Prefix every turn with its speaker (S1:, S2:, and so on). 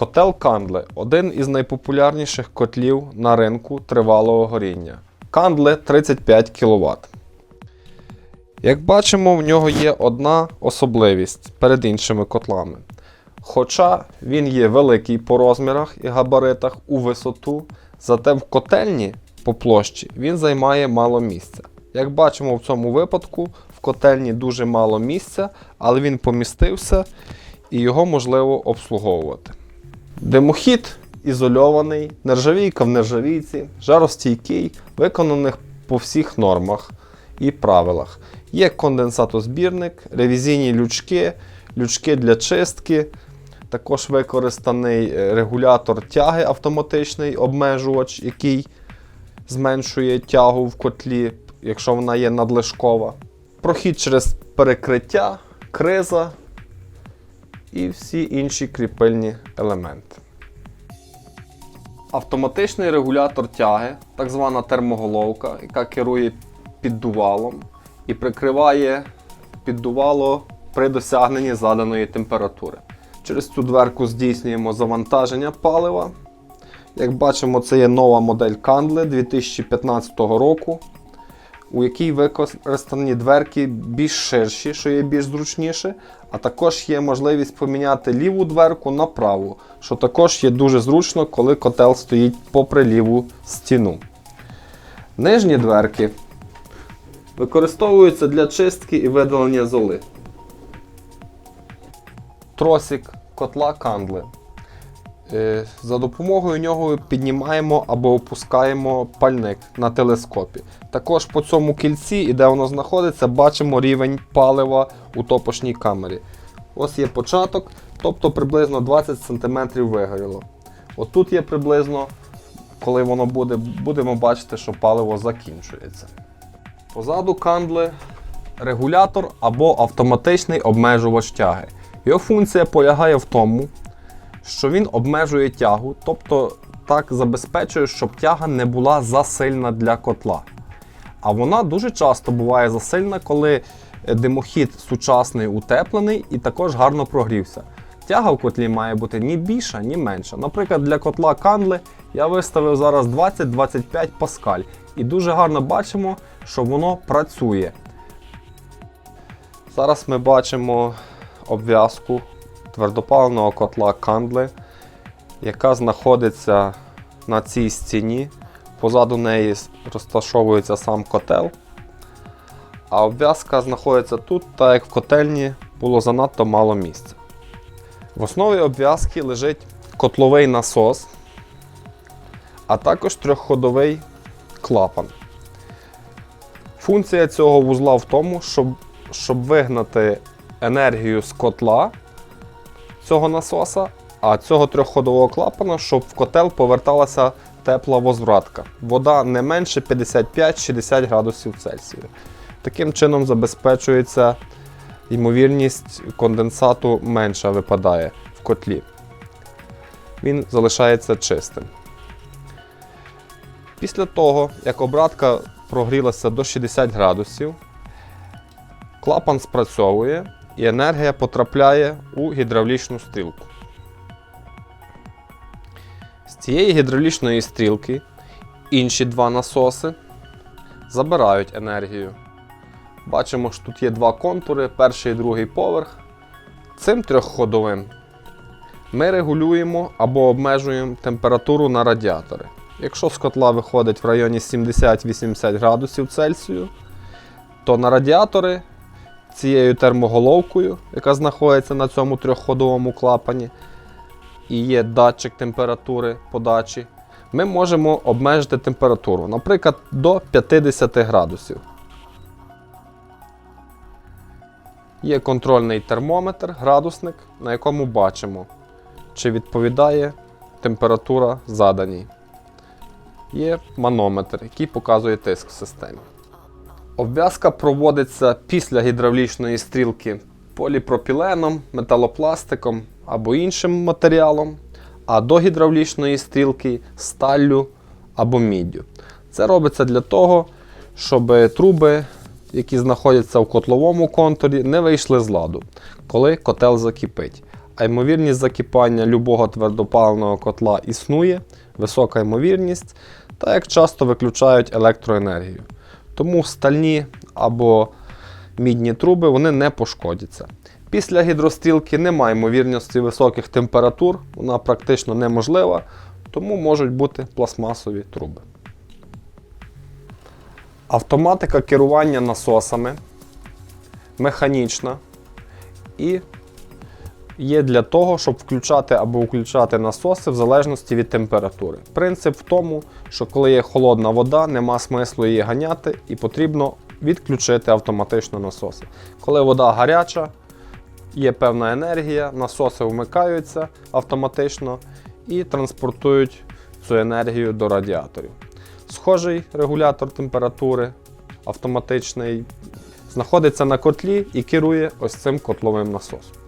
S1: Котел Кандле один із найпопулярніших котлів на ринку тривалого горіння. Кандле 35 кВт. Як бачимо, в нього є одна особливість перед іншими котлами. Хоча він є великий по розмірах і габаритах у висоту, зате в котельні по площі він займає мало місця. Як бачимо в цьому випадку, в котельні дуже мало місця, але він помістився і його можливо обслуговувати. Димохід ізольований, нержавійка в нержавійці, жаростійкий, виконаних по всіх нормах і правилах. Є конденсатозбірник, ревізійні лючки, лючки для чистки. Також використаний е, регулятор тяги автоматичний обмежувач, який зменшує тягу в котлі, якщо вона є надлишкова. Прохід через перекриття, криза і всі інші кріпильні елементи. Автоматичний регулятор тяги, так звана термоголовка, яка керує піддувалом і прикриває піддувало при досягненні заданої температури. Через цю дверку здійснюємо завантаження палива. Як бачимо, це є нова модель Кандли 2015 року, у якій використані дверки більш ширші, що є більш зручніше, а також є можливість поміняти ліву дверку на праву, що також є дуже зручно, коли котел стоїть попри ліву стіну. Нижні дверки використовуються для чистки і видалення золи. Тросик котла кандли. Е, За допомогою нього піднімаємо або опускаємо пальник на телескопі. Також по цьому кільці, і де воно знаходиться, бачимо рівень палива у топошній камері. Ось є початок, тобто приблизно 20 см вигоріло. Отут є приблизно, коли воно буде, будемо бачити, що паливо закінчується. Позаду кандли регулятор або автоматичний обмежувач тяги. Його функція полягає в тому, що він обмежує тягу, тобто так забезпечує, щоб тяга не була засильна для котла. А вона дуже часто буває засильна, коли димохід сучасний утеплений і також гарно прогрівся. Тяга в котлі має бути ні більша, ні менша. Наприклад, для котла кандли я виставив зараз 20-25 паскаль. І дуже гарно бачимо, що воно працює. Зараз ми бачимо обв'язку твердопаливного котла кандли, яка знаходиться на цій стіні. Позаду неї розташовується сам котел. А обв'язка знаходиться тут, так як в котельні було занадто мало місця. В основі обв'язки лежить котловий насос, а також трьохходовий клапан. Функція цього вузла в тому, щоб, щоб вигнати енергію з котла цього насоса, а цього трьохходового клапана, щоб в котел поверталася тепла возвратка. Вода не менше 55-60 градусів Цельсію. Таким чином забезпечується ймовірність конденсату менша випадає в котлі. Він залишається чистим. Після того, як обратка прогрілася до 60 градусів, клапан спрацьовує і енергія потрапляє у гідравлічну стрілку. З цієї гідравлічної стрілки інші два насоси забирають енергію. Бачимо, що тут є два контури, перший і другий поверх. Цим трьохходовим ми регулюємо або обмежуємо температуру на радіатори. Якщо з котла виходить в районі 70-80 градусів Цельсію, то на радіатори цією термоголовкою, яка знаходиться на цьому трьохходовому клапані, і є датчик температури подачі, ми можемо обмежити температуру, наприклад, до 50 градусів. Є контрольний термометр, градусник, на якому бачимо, чи відповідає температура заданій. Є манометр, який показує тиск в системі. Обв'язка проводиться після гідравлічної стрілки поліпропіленом, металопластиком або іншим матеріалом, а до гідравлічної стрілки сталлю або міддю. Це робиться для того, щоб труби, які знаходяться в котловому контурі, не вийшли з ладу, коли котел закипить. а ймовірність закипання любого твердопаливного котла існує, висока ймовірність, та як часто виключають електроенергію. Тому стальні або мідні труби вони не пошкодяться. Після гідрострілки немає ймовірності високих температур, вона практично неможлива, тому можуть бути пластмасові труби. Автоматика керування насосами механічна і є для того, щоб включати або виключати насоси в залежності від температури. Принцип в тому, що коли є холодна вода, нема смислу її ганяти і потрібно відключити автоматично насоси. Коли вода гаряча, є певна енергія, насоси вмикаються автоматично і транспортують цю енергію до радіаторів. Схожий регулятор температури автоматичний знаходиться на котлі і керує ось цим котловим насосом.